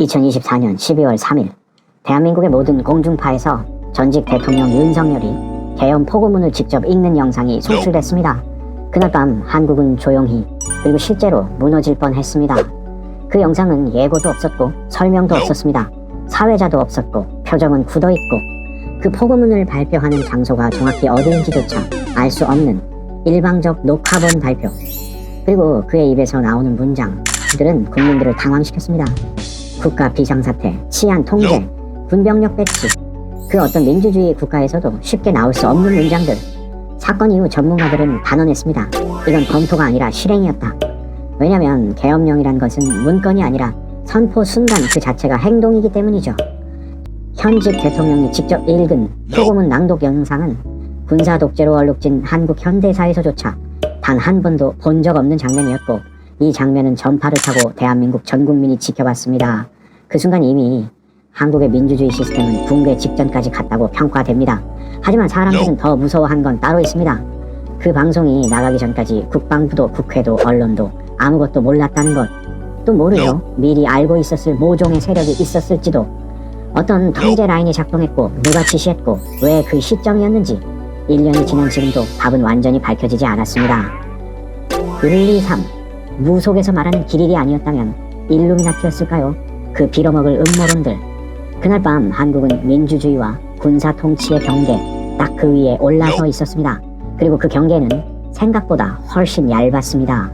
2024년 12월 3일 대한민국의 모든 공중파에서 전직 대통령 윤석열이 개헌 포고문을 직접 읽는 영상이 송출됐습니다. 그날 밤 한국은 조용히 그리고 실제로 무너질 뻔했습니다. 그 영상은 예고도 없었고 설명도 없었습니다. 사회자도 없었고 표정은 굳어있고 그 포고문을 발표하는 장소가 정확히 어디인지조차 알 수 없는 일방적 녹화본 발표 그리고 그의 입에서 나오는 문장들은 국민들을 당황시켰습니다. 국가 비상사태, 치안 통제, 군병력 배치, 그 어떤 민주주의 국가에서도 쉽게 나올 수 없는 문장들. 사건 이후 전문가들은 단언했습니다. 이건 검토가 아니라 실행이었다. 왜냐면 계엄령이란 것은 문건이 아니라 선포 순간 그 자체가 행동이기 때문이죠. 현직 대통령이 직접 읽은 포고문 낭독 영상은 군사 독재로 얼룩진 한국 현대사에서조차 단 한 번도 본 적 없는 장면이었고 이 장면은 전파를 타고 대한민국 전 국민이 지켜봤습니다. 그 순간 이미 한국의 민주주의 시스템은 붕괴 직전까지 갔다고 평가됩니다. 하지만 사람들은 더 무서워한 건 따로 있습니다. 그 방송이 나가기 전까지 국방부도 국회도 언론도 아무것도 몰랐다는 것. 또 모르죠. 미리 알고 있었을 모종의 세력이 있었을지도. 어떤 통제 라인이 작동했고 누가 지시했고 왜 그 시점이었는지 1년이 지난 지금도 답은 완전히 밝혀지지 않았습니다. 1, 2, 3 무속에서 말하는 길일이 아니었다면 일루미나티였을까요? 그 빌어먹을 음모론들. 그날 밤 한국은 민주주의와 군사 통치의 경계 딱 그 위에 올라서 있었습니다. 그리고 그 경계는 생각보다 훨씬 얇았습니다.